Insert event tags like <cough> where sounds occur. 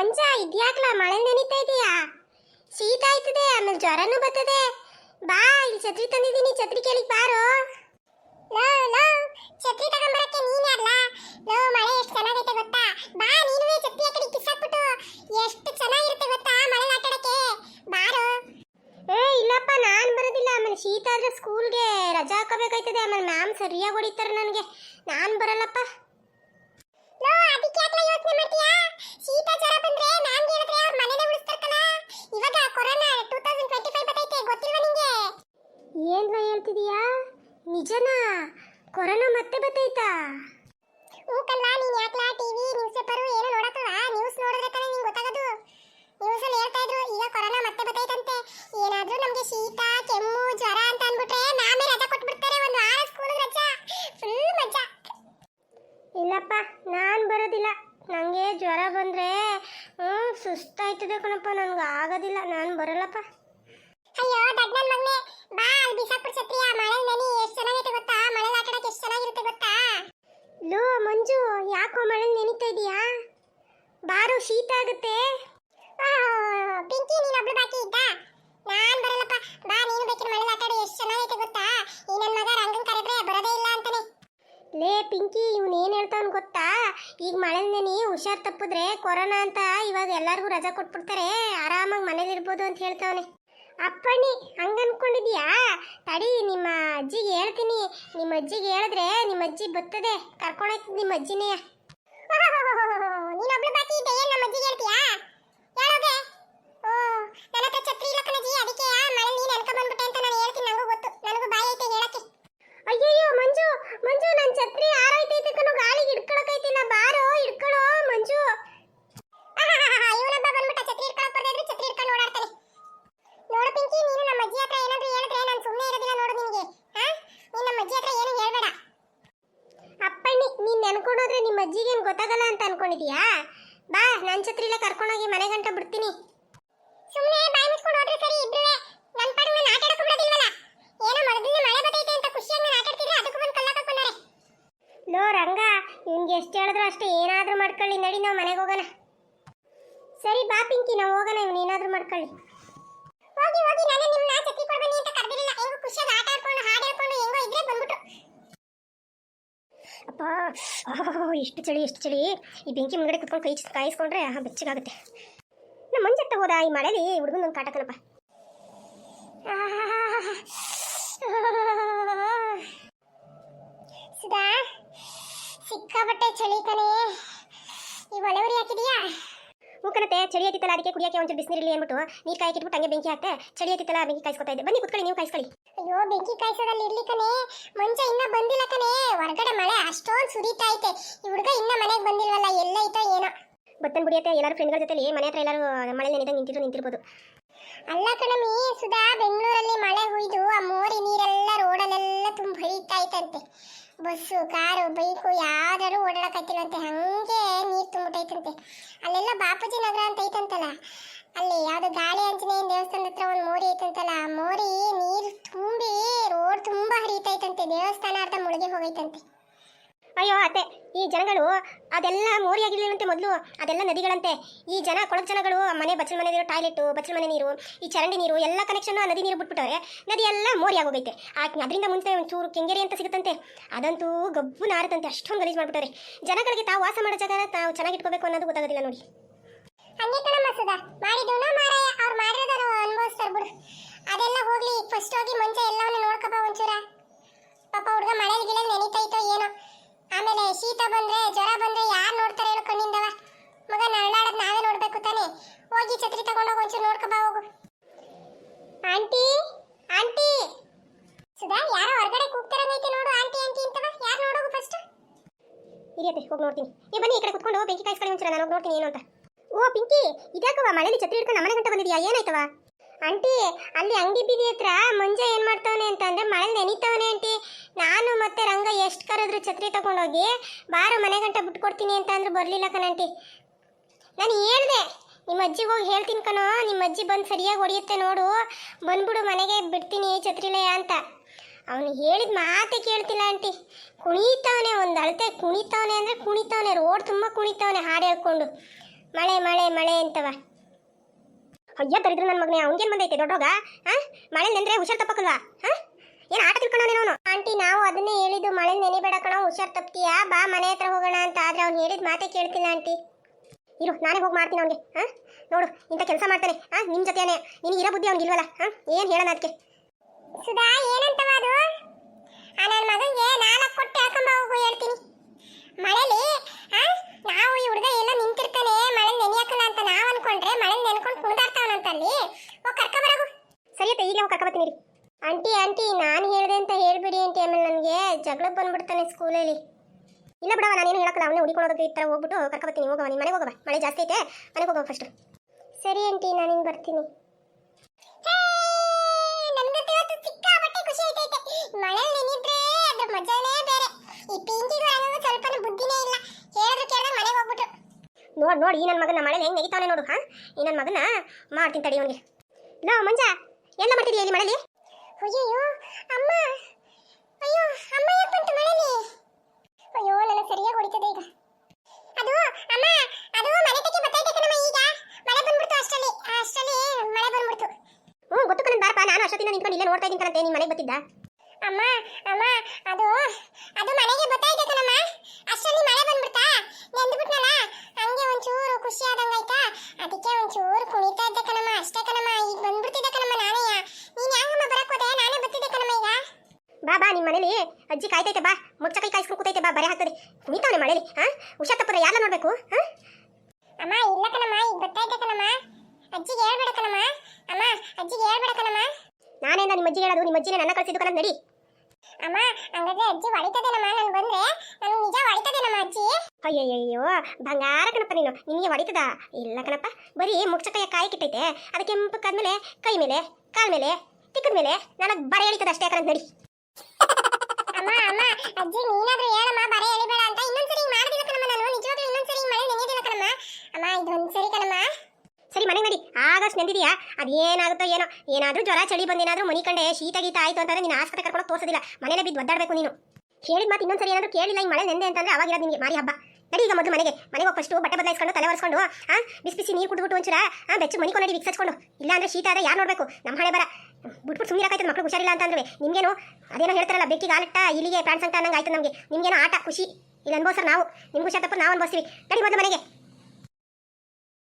ಇದ್ಯಾಕ್ಲ ಮಳೆ ನೆನಿತಾ ಇದೆಯಾ? ಶೀತ ಆಯ್ತದೆ, ಆಮೇಲೆ ಜ್ವರನೂ ಬರ್ತದೆ. ಬಾ, ಇಲ್ಲಿ ಛತ್ರಿ ತಂದಿದ್ದೀನಿ, ಛತ್ರಿ ಕೇಳಿ ಬಾರೋ. ಲೋ ಲೋ, ಛತ್ರಿ ತಗೊಂಬರಕ್ಕೆ ನೀನ್ ಲೋ, ಮಳೆ ಎಷ್ಟು ಚೆನ್ನಾಗೈತೆ ಗೊತ್ತಾ? ಬಾ, ನೀನುವೇ ಛತ್ರಿ ಆ ಕಡೆ ಕಿಸ್ಸಾಕ್ಬಿಟ್ಟು ಎಷ್ಟು ಚೆನ್ನಾಗಿರುತ್ತೆ ಗೊತ್ತಾ ಮಳೆ ಆಟಾಡಕ್ಕೆ? ಬಾರೋ. ಏ, ಇಲ್ಲಪ್ಪ, ನಾನು ಬರೋದಿಲ್ಲ. ಆಮೇಲೆ ಶೀತ ಆದ್ರೆ ಸ್ಕೂಲ್ಗೆ ರಜಾ ಹಾಕೋಬೇಕಾಯ್ತದೆ. ಆಮೇಲೆ ಮ್ಯಾಮ್ ಸರಿಯಾಗಿ ಹೊಡಿತಾರೆ ನನಗೆ. ನಾನು ಬರಲ್ಲಪ್ಪ. ಲೋ ಅದಕ್ಕೆ ಯಾಕೆ ಯೋಚನೆ ಮಾಡ್ತೀಯಾ? ಶೀತ ಜ್ವರ ಬಂದ್ರೆ ಮ್ಯಾಮ್ ಹೇಳಿದ್ರೆ ಅವ್ರ ಮನೆನೇ ಉಳಿಸ್ತಾರಲ್ಲ ಇವಾಗ corona two thousand twenty five ಬರ್ತೈತೆ ಗೊತ್ತಿಲ್ವಾ ನಿಂಗೆ? ಏನ್ಲ ಹೇಳ್ತಿದೀಯಾ? ನಿಜನಾ? ಕೊರೋನಾ ಮತ್ತೆ ಬರ್ತೈತಾ? ಹೂಕಲ್ಲ ನೀನ್ ಯಾಕ್ಲಾ ಟಿವಿ ನ್ಯೂಸ್ ಪೇಪರ್ ಏನೋ ನೋಡತ್ತವ ನ್ಯೂಸ್ ನೋಡಿದ್ರೆ ತಾನೇ ನಿಂಗೆ ಗೊತ್ತಾಗೋದು. ನ್ಯೂಸ್ ಅಲ್ಲಿ ಹೇಳ್ತಾ ಇದ್ರು ಈಗ ಕೊರೋನಾ ಮತ್ತೆ ಬರ್ತೈತಂತೆ. ಏನಾದ್ರೂ ನಮಗೆ ಶೀತ ಕೆಮ್ಮು ಜ್ವರ ಅಂತ ಅನ್ಬಿಟ್ರೆ ಮ್ಯಾಮೇ ರಜಾ ಕೊಟ್ಬಿಡ್ತಾರೆ ಒಂದು ವಾರ ಸ್ಕೂಲ್ ರಜಾ. ಫುಲ್ ಮಜಾ. ಇಲ್ಲಪ್ಪ ನಾನು ನನಗೆ ಜ್ವರ ಬಂದರೆ ಸುಸ್ತಾಯ್ತದೆ ಕಣಪ್ಪ ನನಗೆ ಆಗೋದಿಲ್ಲ ನಾನು ಬರಲ್ಲಪ್ಪ ಅಯ್ಯೋ ದಡ್ಡ ನನ್ನ ಮಗನೇ ಬಾ ಅಲ್ಲಿ ಬಿಸಾಪುರ ಛತ್ರಿಯ ಮಳೆ ನೆನಿ ಎಷ್ಟು ಚೆನ್ನಾಗೈತೆ ಗೊತ್ತಾ ಮಳೆ ಆಟಾಡಕ್ಕೆ ಎಷ್ಟು ಚೆನ್ನಾಗಿರುತ್ತೆ ಗೊತ್ತಾ ಲೋ ಮಂಜು ಯಾಕೋ ಮಳೆ ನೆನಿತಾ ಇದೀಯಾ ಬಾರು ಶೀತ ಆಗುತ್ತೆ ಪಿಂಕಿ ನೀನು ಒಬ್ಳು ಬಾಕಿ ಇದ್ದ ನಾನ್ ಬರಲ್ಲಪ್ಪ ಬಾ ನೀನು ಬೇಕಿದ್ರೆ ಮಳೆ ಆಟಾಡಿ ಎಷ್ಟು ಚೆನ್ನಾಗೈತೆ ಗೊತ್ತಾ ಈ ನನ್ನ ಮಗ ರಂಗನ್ ಕರೆದ್ರೆ ಬರೋದೇ ಇಲ್ಲ ಅಂತಾನೆ ಲೇ ಪಿಂಕಿ ಇವ್ನು ಏನು ಹೇಳ್ತಾವನ್ ಗೊತ್ತಾ ಈಗ ಮಳೆ ನೆನಿ ಹುಷಾರ್ ತಪ್ಪಿದ್ರೆ ಕೊರೋನಾ ಅಂತ ಇವಾಗ ಎಲ್ಲರಿಗೂ ರಜಾ ಕೊಟ್ಬಿಡ್ತಾರೆ. ಆರಾಮಾಗಿ ಮನೇಲಿ ಇರ್ಬೋದು ಅಂತ ಹೇಳ್ತಾವನೆ. ಹಂಗೆ ಅನ್ಕೊಂಡಿದ್ಯಾ ತಡಿ, ನಿಮ್ಮ ಅಜ್ಜಿಗೆ ಹೇಳ್ತೀನಿ. ನಿಮ್ಮ ಅಜ್ಜಿಗೆ ಹೇಳಿದ್ರೆ ನಿಮ್ಮ ಅಜ್ಜಿ ಬರ್ತದೆ ಕರ್ಕೊಂಡೋಯ್ತು ನಿಮ್ಮ ಅಜ್ಜಿನೇ. <laughs> ನೀನೊಬ್ಳು ಬಾಕಿ ಇದ್ದೆ, ಏನು ನಮ್ಮ ಅಜ್ಜಿಗೆ ಹೇಳ್ತೀಯಾ ಹೇಳೋಗೆ ಓ ನನ್ನ ಹತ್ರ ಛತ್ರಿ ಇಲ್ಲ ಕಣಜಿ ಅದಕ್ಕೆ ಮಳೆ ನೀನು ಅನ್ಕೊಂಡ್ ಬಂದ್ಬಿಟ್ಟೆ ಅಂತ ನಾನು ಹೇಳ್ತೀನಿ ನನಗೂ ಗೊತ್ತು ನನಗೂ ಬಾಯಿ ಐತೆ ಹೇಳಕ್ಕೆ ಅಯ್ಯಯ್ಯೋ ಮಂಜು ಮಂಜು ನನ್ನ ಛತ್ರಿ ಆರೋಯ್ತೈತೆ ಕಣೋ ಗಾಳಿಗೆ ಹಿಡ್ಕೊಳಕೈತಿಲ್ಲ ಬಾರೋ ಹಿಡ್ಕೊಳೋ ಮಂಜು ಇವನೊಬ್ಬ ಬಂದ್ಬಿಟ್ಟ ಛತ್ರಿ ಹಿಡ್ಕೊಳಕ್ ಬರ್ದಿದ್ರೆ ಛತ್ರಿ ಹಿಡ್ಕೊಂಡು ಓಡಾಡ್ತಾನೆ ನೋಡು ಪಿಂಕಿ ನೀನು ನಮ್ಮ ಅಜ್ಜಿ ಹತ್ರ ಏನಾದ್ರೂ ಹೇಳಿದ್ರೆ ನಾನು ಸುಮ್ಮನೆ ಇರೋದಿಲ್ಲ ನೋಡು ನಿನಗೆ ಹಾ ನೀನು ನಮ್ಮ ಅಜ್ಜಿ ಹತ್ರ ಏನು ಹೇಳ್ಬೇಡ ಅಪ್ಪಣ್ಣಿ ನೀನ್ ನೆನ್ಕೊಂಡೋದ್ರೆ ನಿಮ್ಮ ಅಜ್ಜಿಗೆ ಏನು ಗೊತ್ತಾಗಲ್ಲ ಅಂತ ಅನ್ಕೊಂಡಿದ್ಯಾ? ಬಾ ನನ್ನ ಛತ್ರಿಲೇ ಕರ್ಕೊಂಡೋಗಿ ಮನೆ ಗಂಟ ಬಿಡ್ತೀನಿ. ಸುಮ್ಮನೆ ಬಾಯಿ ಸರಿ, ಇಬ್ರುವೆ. ನನ್ನ ಅಂತ ಖುಷಿಯಾಗಿ ನಾನು ಬಂದು ರಂಗ ಇವ್ನಿಗೆ ಎಷ್ಟು ಹೇಳಿದ್ರು ಅಷ್ಟೇ ಏನಾದರೂ ಮಾಡ್ಕೊಳ್ಳಿ, ನಡಿ ನಾವು ಮನೆಗೆ ಹೋಗೋಣ. ಸರಿ, ಬಾ ಪಿಂಕಿ, ನಾವು ಹೋಗೋಣ, ಇವನು ಏನಾದ್ರೂ ಮಾಡ್ಕೊಳ್ಳಿ. ಹೋಗಿ ಹೋಗಿ ನಿಮ್ಮನ್ನ ಛತ್ರಿ ಕೊಡ್ಬನ್ನಿ ಅಂತ ಕರೆದಿರಲಿಲ್ಲ ಹೆಂಗೋ ಖುಷಿಯಾಗಿ ಆಟ ಆಡ್ಕೊಂಡು ಹಾಡು ಹೇಳ್ಕೊಂಡು ಹೆಂಗೋ ಇದ್ರೆ ಬಂದ್ಬಿಟ್ರು ಆಹ್, ಎಷ್ಟು ಚಳಿ ಎಷ್ಟು ಚಳಿ. ಈ ಬೆಂಕಿ ಮುಂಗಡೆ ಕುತ್ಕೊಂಡು ಕೈ ಕಾಯಿಸ್ಕೊಂಡ್ರೆ ಬೆಚ್ಚಗಾಗುತ್ತೆ. ನಮ್ಮ ಮಂಜತ್ತ ಹೋದ ಈ ಮಳೆಲಿ? ಹುಡುಗನ ಒಂದು ಕಾಟಕನಪ್ಪ ಸುಧಾ ಸಿಕ್ಕಾಬಟ್ಟೆ ಚಳಿ ಕಣೆ. ಈ ಒಲೆ ಉರಿ ಹಾಕಿದೀಯಾ? ಮೂಕನತೆ ಚಳಿ ಐತಿತ್ತಲ್ಲ ಅದಕ್ಕೆ ಕುಡಿಯಕ್ಕೆ ಒಂಚೂರು ಬಿಸಿನೀರಲ್ಲಿ ಅಂದ್ಬಿಟ್ಟು ನೀರು ಕಾಯಕ್ಕಿಟ್ಬಿಟ್ಟು ಹಂಗೆ ಬೆಂಕಿ ಹಾಕ್ತೆ. ಚಳಿ ಐತಿತ್ತಲ್ಲ ಬೆಂಕಿ ಕಾಯಿಸ್ಕೊತಾ ಇದೆ ಬನ್ನಿ ಕುತ್ಕೊಳ್ಳಿ ನೀವು ಕಾಯಿಸ್ಕೊಳ್ಳಿ. ಅಯ್ಯೋ ಬೆಂಕಿ ಕಾಯಿಸೋದಲ್ಲಿ ಇರ್ಲಿ ಕಣೆ. ಮುಂಚೆ ಇನ್ನ ಬಂದಿಲ್ಲ ಕಣೆ. ಹೊರಗಡೆ ಮಳೆ ಅಷ್ಟೊಂದು ಸುರಿತಾ ಐತೆ. ಈ ಹುಡುಗ ಇನ್ನ ಮನೆಗೆ ಬಂದಿಲ್ವಲ್ಲ ಎಲ್ಲೈತೋ ಏನೋ. ಬತ್ತನ್ ಬಿಡಿಯತ್ತೆ ಎಲ್ಲರೂ ಫ್ರೆಂಡ್ಗಳ ಜೊತೆಲಿ ಮನೆ ಹತ್ರ ಎಲ್ಲರೂ ಮಳೆ ನೆನೆದಾಗ ನಿಂತಿದ್ರು ನಿಂತಿರ್ಬೋದು. ಅಲ್ಲ ಕಣಮಿ ಸುಧಾ, ಬೆಂಗಳೂರಲ್ಲಿ ಮಳೆ ಹುಯ್ದು ಆ ಮೋರಿ ನೀರೆಲ್ಲ ರೋಡಲ್ಲೆಲ್ಲ ತುಂಬ ಹರಿತಾ ಇತ್ತಂತೆ. ಬಸ್ಸು, ಕಾರು, ಬೈಕು ಯಾವ್ದಾರು ಓಡಾಡಕತ್ತಿಲ್ವಂತೆ ಹಂಗೆ ನೀರು ತುಂಬಿಟ್ಟೈತಂತೆ ಅಲ್ಲೆಲ್ಲ ಬಾಪೂಜಿ ನಗರ ಅಂತ ಐತಂತಲ್ಲ. ಅಲ್ಲಿ ಯಾವ್ದೋ ಗಾಳಿ ಆಂಜನೇಯನ ದೇವಸ್ಥಾನದ ಹತ್ರ ಒಂದು ಮೋರಿ ಐತಂತಲ್ಲ, ಆ ಮೋರಿ ನೀರು ತುಂಬಿ ರೋಡ್ ತುಂಬಾ ಹರಿತೈತಂತೆ ದೇವಸ್ಥಾನ ಅರ್ಧ ಮುಳುಗಿ ಹೋಗೈತಂತೆ ಅಯ್ಯೋ ಅತ್ತೆ ಈ ಜನಗಳು ಅದೆಲ್ಲ ಮೋರಿಯಾಗಿರ್ಲಿಲ್ಲಂತೆ ಮೊದಲು. ಅದೆಲ್ಲ ನದಿಗಳಂತೆ. ಈ ಜನ ಕೊಳಕು ಜನಗಳು ಮನೆ ಬಚ್ಚಲ ಮನೆ ನೀರು ಟಾಯ್ಲೆಟು ಬಚ್ಚಲ ಮನೆ ನೀರು, ಈ ಚರಂಡಿ ನೀರು, ಎಲ್ಲ ಕನೆಕ್ಷನ್ ಆ ನದಿ ನೀರು ಬಿಟ್ಬಿಟ್ಟವ್ರೆ. ನದಿ ಎಲ್ಲ ಮೋರಿ ಆಗೋಗೈತೆ ಆ ಅದರಿಂದ ಮುಂಚೆ ಒಂಚೂರು ಕೆಂಗೇರಿ ಅಂತ ಸಿಗುತ್ತಂತೆ. ಅದಂತೂ ಗಬ್ಬು ನಾರದಂತೆ ಅಷ್ಟೊಂದು ಗಲೀಜು ಮಾಡ್ಬಿಟ್ಟವ್ರೆ. ಜನಗಳಿಗೆ ತಾವು ವಾಸ ಮಾಡೋ ಜಾಗ ತಾವು ಚೆನ್ನಾಗಿ ಇಟ್ಕೋಬೇಕು ಅನ್ನೋದು ಗೊತ್ತಾಗೋದಿಲ್ಲ ನೋಡಿ. ಹಂಗೆ ಕಣಮ್ಮ ಅವ್ರು ಅದೆಲ್ಲ ಹೋಗ್ಲಿ. ಫಸ್ಟ್ ಹೋಗಿ ಮಂಚ ಎಲ್ಲವನ್ನ ನೋಡ್ಕಪ್ಪ ಒಂಚೂರ. ಪಾಪ ಹುಡುಗ ಮಳೆ ಗಿಳೆ ಏನೋ ಆಮೇಲೆ ಶೀತ ಬಂದ್ರೆ ಜ್ವರ ಬಂದ್ರೆ ಯಾರು ನೋಡ್ತಾರೆ ಹೇಳು ಕಣ್ಣಿಂದವ ಮಗ ನರಳಾಡದ್ ನಾವೇ ನೋಡ್ಬೇಕು ತಾನೆ ಹೋಗಿ ಛತ್ರಿ ತಗೊಂಡೋಗಿ ಒಂಚೂರು ನೋಡ್ಕಬಾ ಹೋಗು ಆಂಟಿ ಆಂಟಿ ಸುಧಾ ಯಾರೋ ಹೊರಗಡೆ ಕೂಗ್ತಾರಂಗೈತೆ ನೋಡು ಆಂಟಿ ಆಂಟಿ ಅಂತವ ಯಾರು ನೋಡೋಗು ಫಸ್ಟ್ ಇರಿಯತ್ತೆ ಹೋಗಿ ನೋಡ್ತೀನಿ. ಬನ್ನಿ, ಈ ಕಡೆ ಕುತ್ಕೊಂಡು ಬೆಂಕಿ ಕಾಯಿಸ್ಕೊಳ್ಳಿ ಒಂಚೂರ, ನಾನು ಹೋಗಿ ನೋಡ್ತೀನಿ ಏನು ಅಂತ. ಓ, ಪಿಂಕಿ ಇದ್ಯಾಕವ ಮಳೆಯಲ್ಲಿ ಛತ್ರಿ ಹಿಡ್ಕೊಂಡು ನಮ್ಮನೆ ಗಂಟೆ ಬಂದಿದ್ಯಾ? ಏನಾಯ್ತವ ಆಂಟಿ, ಅಲ್ಲಿ ಅಂಗಡಿ ಬೀದಿ ಹತ್ರ ಮಂಜ ಏನು ಮಾಡ್ತಾವನೆ ಅಂತಂದ್ರೆ ಮಳೆ ನೆನಿತಾವನೆ ಆಂಟಿ. ನಾನು ಮತ್ತೆ ರಂಗ ಎಷ್ಟು ಕರೆದ್ರು ಛತ್ರಿ ತಗೊಂಡೋಗಿ ಬಾರು ಮನೆ ಗಂಟೆ ಬಿಟ್ಕೊಡ್ತೀನಿ ಅಂತ ಬರಲಿಲ್ಲ ಕಣ ಆಂಟಿ. ನಾನು ಹೇಳಿದೆ, ನಿಮ್ಮ ಅಜ್ಜಿಗೆ ಹೋಗಿ ಹೇಳ್ತೀನಿ ಕಣೋ, ನಿಮ್ಮ ಅಜ್ಜಿ ಬಂದು ಸರಿಯಾಗಿ ಹೊಡೆಯುತ್ತೆ ನೋಡು. ಬಂದ್ಬಿಡು ಮನೆಗೆ, ಬಿಡ್ತೀನಿ ಛತ್ರಿಲಯ ಅಂತ. ಅವನು ಹೇಳಿದ ಮಾತೆ ಕೇಳ್ತಿಲ್ಲ ಆಂಟಿ. ಕುಣಿತಾವನೆ ಒಂದು ಅಳತೆ, ಕುಣಿತಾವನೆ ಅಂದರೆ ಕುಣಿತಾವನೆ, ರೋಡ್ ತುಂಬ ಕುಣಿತಾವನೆ ಹಾಡು ಹೇಳ್ಕೊಂಡು. ಮಳೆ ಮಳೆ ಮಳೆ ಅಂತವ. ಅಯ್ಯೋ, ದರಿದ್ರ ನನ್ನ ಮಗನೇ, ಅವ್ನಿಗೇನು ಬಂದೈತೆ ದೊಡ್ಡೋಗ ಹಾ? ಮಳೆ ನೆಂದ್ರೆ ಹುಷಾರ್ ತಪ್ಪಕಲ್ವಾ? ಹಾ? ಏನು ಆಟ ತಿಳ್ಕೊಂಡವನೇ ಅವನು? ಆಂಟಿ, ನಾವು ಅದನ್ನೇ ಹೇಳಿದ್ದು ಮಳೆ ನೆನೆಬೇಡ ಕಣ, ಹುಷಾರ್ ತಪ್ತೀಯಾ? ಬಾ, ಮನೆ ಹತ್ರ ಹೋಗೋಣ ಅಂತ ಆದ್ರೆ ಅವ್ನು ಹೇಳಿದ ಮಾತೆ ಕೇಳ್ತಿಲ್ಲ ಆಂಟಿ. ಇರು, ನಾನೇ ಹೋಗಿ ಮಾಡ್ತೀನಿ ಅವನಿಗೆ, ಹಾ? ನೋಡು, ಇಂಥ ಕೆಲಸ ಮಾಡ್ತಾನೆ, ಹಾಂ? ನಿಮ್ಮ ಜೊತೆನೆ. ನಿನ್ ಇರೋ ಬುದ್ಧಿ ಅವ್ನಿಗೆ ಇಲ್ವಲ್ಲ ಹಾ? ಏನು ಹೇಳೋಣ ಅದಕ್ಕೆ ಸುಧಾ, ಏನಂತವ ಅದು? ಆ ನನ್ನ ಮಗನಿಗೆ ನಾಲ್ಕು ಕೊಟ್ಟು ಹಾಕೊಂಬ ಹೋಗು ಹೇಳ್ತೀನಿ. ಮಳೆಲಿ ನಾವು ಈ ಹುಡುಗ ಎಲ್ಲ ನಿಂತಿರ್ತಾನೆ ಮಳೆ ನೆನೆಯಕ್ಕಲ್ಲ ಅಂತ ನಾವು ಅನ್ಕೊಂಡ್ರೆ ಮಳೆ ನೆನ್ಕೊಂಡು ಕುಣಿದಾಡ್ತಾವನಂತಲ್ಲಿ ಹೋಗಿ ಕರ್ಕೊಬರಗು ಸರಿ ಅತ್ತೆ, ಈಗಲೇ ಹೋಗಿ ಕರ್ಕೊಬತ್ತೀನಿ ರೀ ಆಂಟಿ ಆಂಟಿ, ನಾನು ಹೇಳಿದೆ ಅಂತ ಹೇಳ್ಬಿಡಿ ಆಂಟಿ ಆಮೇಲೆ ನನಗೆ ಜಗಳ ಬಂದ್ಬಿಡ್ತಾನೆ ಸ್ಕೂಲಲ್ಲಿ. ಇಲ್ಲ ಬಿಡವ ನಾನೇನು ಹೇಳಕ್ಕಲ್ಲ, ಅವನೇ ಹುಡುಕೊಂಡು ಈ ಥರ ಹೋಗ್ಬಿಟ್ಟು ಕರ್ಕೊಬತ್ತೀನಿ ಹೋಗವ ನೀನು ಮನೆಗೆ ಹೋಗವ ಮಳೆ ಜಾಸ್ತಿ ಐತೆ, ಮನೆಗೆ ಹೋಗವ ಫಸ್ಟು ಸರಿ ಆಂಟಿ, ನಾನು ಹಿಂಗೆ ಬರ್ತೀನಿ ನನ್ಗಂತೂ ಇವತ್ತು ಸಿಕ್ಕಾಪಟ್ಟೆ ಖುಷಿ ಐತೈತೆ ಮಳೆ ನೆನಿದ್ರೆ ಅದ್ರ ಮಜಾನೇ ಬೇರೆ. ಈ ಪಿಂಕಿಗೂ ಆಗೋದು ಬುದ್ಧಿನೇ ಇಲ್ಲ. ಹೇಳಿದ್ರು ಕೇಳಿದ್ರೆ ಮನೆಗೆ ಹೋಗ್ಬಿಟ್ರು. ನೋಡಿ ನೋಡಿ, ಈ ನನ್ನ ಮಗನ ಮಳೆ ಹೆಂಗ್ ನೆಗಿತಾವನೆ ನೋಡು, ಹಾ? ಈ ನನ್ನ ಮಗನ ಮಾಡ್ತೀನಿ ತಡಿ ಅವನಿಗೆ. ಲೋ, ಮಂಜ, ಎಲ್ಲ ಮಾಡ್ತಿದೀಯ ಇಲ್ಲಿ ಮಳೆಲಿ ಅಯ್ಯೋ ಅಮ್ಮ. ಅಯ್ಯೋ, ಅಮ್ಮ ಯಾಕೆ ಬಂತು ಅಯ್ಯೋ, ನನಗೆ ಸರಿಯಾಗಿ ಹೊಡಿತದೆ ಈಗ. ಅದು, ಅಮ್ಮ, ಅದು ಮನೆ ತಕ್ಕೆ ಬತ್ತೈತೆ ಕಣಮ್ಮ ಈಗ. ಮಳೆ ಬಂದ್ಬಿಡ್ತು ಅಷ್ಟರಲ್ಲಿ ಅಷ್ಟರಲ್ಲಿ ಮಳೆ ಬಂದ್ಬಿಡ್ತು. ಹ್ಞೂ ಗೊತ್ತು ಕಣ, ಬಾರಪ್ಪ, ನಾನು ಅಷ್ಟೊತ್ತಿಂದ ನಿಂತ್ಕೊಂಡು ಇಲ್ಲೇ ನೋಡ್ತಾ ಇದ್ದೀನಿ ಕಣಂತೆ, ನೀನು ಮನೆಗೆ ಬತ್ತಿದ್ದ ಅಮ್ಮ ಅಮ್ಮ ಅದು ಅದು ಮನೆಗೆ ಬತ್ತೈತೆ ಕಣಮ್ಮ ಅಷ್ಟರಲ್ಲಿ ಮಳೆ ಬಂದ್ಬಿಡ್ತಾ. ನೆಂದ್ಬಿಟ್ನಲ್ಲ ಹಂಗೆ ಒಂಚೂರು ಖುಷಿ ಆದಂಗಾಯ್ತಾ ಅದಕ್ಕೆ ಒಂಚೂರು ಕುಣಿತಾ ಇದ್ದೆ ಕಣಮ್ಮ ಅಷ್ಟೇ ಕಣಮ್ಮ ಈಗ ಬಂದ್ಬಿಡ್ತಿದ್ದೆ ಕಣಮ್ಮ ನಾನೇ. ನೀನು ಹೆಂಗಮ್ಮ ಬರಕ್ ಹೋದೆ? ನಾನೇ ಬತ್ತಿದ್ದೆ ಕಣಮ್ಮ ಈಗ. ಬಾ ಬಾ ನಿಮ್ಮ ಮನೇಲಿ ಅಜ್ಜಿ ಕಾಯ್ತೈತೆ ಬಾ. ಮುಚ್ಚಕೈ ಕಾಯಿಸ್ಕೊಂಡು ಕೂತೈತೆ ಬಾ ಬರೆ ಹಾಕ್ತದೆ ಕುಣಿತಾವನೆ ಮಳೆಲಿ ಹಾಂ? ಹುಷಾರ್ ತಪ್ಪರ ಯಾರ ನೋಡಬೇಕು ಹಾಂ? ಅಮ್ಮ ಇಲ್ಲ ಕಣಮ್ಮ ಈಗ ಬತ್ತೈತೆ ಕಣಮ್ಮ. ಅಜ್ಜಿಗೆ ಹೇಳ್ಬೇಡ ಕಣಮ್ಮ. ಅಮ್ಮ ಅಜ್ಜಿಗೆ ಹೇಳ್ಬೇಡ ಕಣಮ್ಮ. ನಾನೇನ ನಿಮ್ಮ ಅಜ್ಜಿ ಹೇಳೋದು? ನಿಮ್ಮ ಅಜ್ಜಿನ ನನ್ನ ಕಳಿಸಿದ್ದು ಕಣ ನಡಿ. ಅಮ್ಮ, ಹಂಗಾದ್ರೆ ಅಜ್ಜಿ ಹೊಡಿತದೇನಮ್ಮ? ನಾನು ಬಂದ್ರೆ? ನಾನು ನಿಜ ಹೊಡಿತದೇನಮ್ಮ ಅಜ್ಜಿ? ಅಯ್ಯಯ್ಯೋ ಬಂಗಾರ ಕಣಪ್ಪ ನೀನು. ನಿನಗೆ ಹೊಡಿತದ? ಇಲ್ಲ ಕಣಪ್ಪ. ಬರೀ ಮುಚ್ಚಕೈಯ ಕಾಯಿ ಕಿಟ್ಟೈತೆ ಅದಕ್ಕೆ ಕದ್ಮೇಲೆ ಕೈ ಮೇಲೆ, ಕಾಲ್ ಮೇಲೆ, ತಿಕ್ಕದ ಮೇಲೆ ನನಗೆ ಬರೆ ಎಳಿತದ ಅಷ್ಟೇ ಕಣ ನಡಿ. ಅಮ್ಮ ಅಮ್ಮ, ಅಜ್ಜಿ, ನೀನಾದ್ರೂ ಹೇಳಮ್ಮ, ಬರೆ ಎಳಿಬೇಡ ಅಂತ. ಇನ್ನೊಂದ್ಸರಿ ಮಾಡೋದಿಲ್ಲ ಕಣಮ್ಮ ನಾನು. ನಿಜವಾಗ್ಲೂ ಇನ್ನೊಂದ್ಸರಿ ಮಳೆ ನೆನೆಯೋದಿಲ್ಲ ಕಣಮ್ಮ. ಅಮ್ಮ, ಇದೊಂದ್ಸರಿ ಕಣಮ್ಮ ಸರಿ ಮನೆಗೆ ನಡಿ ಆಗಷ್ಟು ನೆಂದಿದೀಯಾ? ಅದೇನಾಗುತ್ತೋ ಏನೋ? ಏನಾದರೂ ಜ್ವರ, ಚಳಿ ಬಂದೇನಾದ್ರೂ ಮನಿ ಕಂಡೆ, ಶೀತ ಗೀತ ಆಯಿತು ಅಂತಂದ್ರೆ ನೀನು ಆಸ್ಪತ್ರೆ ಕರ್ಕೊಂಡು ತೋರಿಸೋದಿಲ್ಲ. ಮನೇಲೆ ಬಿದ್ದು ಒದ್ದಾಡಬೇಕು ನೀನು. ಹೇಳಿದ ಮಾತು ಇನ್ನೊಂದ್ಸರಿ ಏನಾದರೂ ಕೇಳಿಲ್ಲ, ಈ ಮಳೆ ನೆಂದೆ ಅಂತಂದ್ರೆ ಅವಾಗ ಇರೋದು ನಿಮಗೆ ಮಾರಿ ಹಬ್ಬ. ನಡಿ ಈಗ ಮೊದಲು ಮನೆಗೆ. ಮನೆಗೆ ಹೋಗಿ ಫಸ್ಟು ಬಟ್ಟೆ ಬದಲಾಯಿಸ್ಕೊಂಡು, ತಲೆ ಒರೆಸ್ಕೊಂಡು, ಆ, ಬಿಸಿ ಬಿಸಿ ನೀರು ಕುಡ್ಬಿಟ್ಟು ಒಂಚೂರ, ಆ ಬೆಚ್ಚು ಮನಿ ಕೊಂಡಿ ವಿಕ್ಸ್ ಹಚ್ಕೊಂಡು. ಇಲ್ಲ ಅಂದ್ರೆ ಶೀತ ಆದ್ರೆ ಯಾರು ನೋಡಬೇಕು? ನಮ್ಮ ಹಳೆ ಬರ. ಬಿಟ್ಬಿಟ್ಟು ಸುಮ್ಮನೆ ಹಾಕೈತೆ ಮಕ್ಕಳು ಹುಷಾರಿಲ್ಲ ಅಂತಂದ್ರೆ ನಿಮಗೇನು? ಅದೇನೋ ಹೇಳ್ತಾರಲ್ಲ, ಬೆಕ್ಕಿಗೆ ಆಲಟ್ಟ ಇಲ್ಲಿಗೆ ಪ್ಯಾಂಟ್ ಸಂಕಟ ಅನ್ನಂಗೆ ಆಯ್ತು ನಮಗೆ. ನಿಮಗೇನೋ ಆಟ, ಖುಷಿ? ಇಲ್ಲಿ ಅನ್ಭವಿಸೋರು ನಾವು. ನಿಮ್ಗೆ ಹುಷಾರ್ ತಪ್ಪು ನಾವು ಅನುಭವಿಸ್ತೀವಿ. ನಡಿ ಮೊದಲು ಮನೆಗೆ.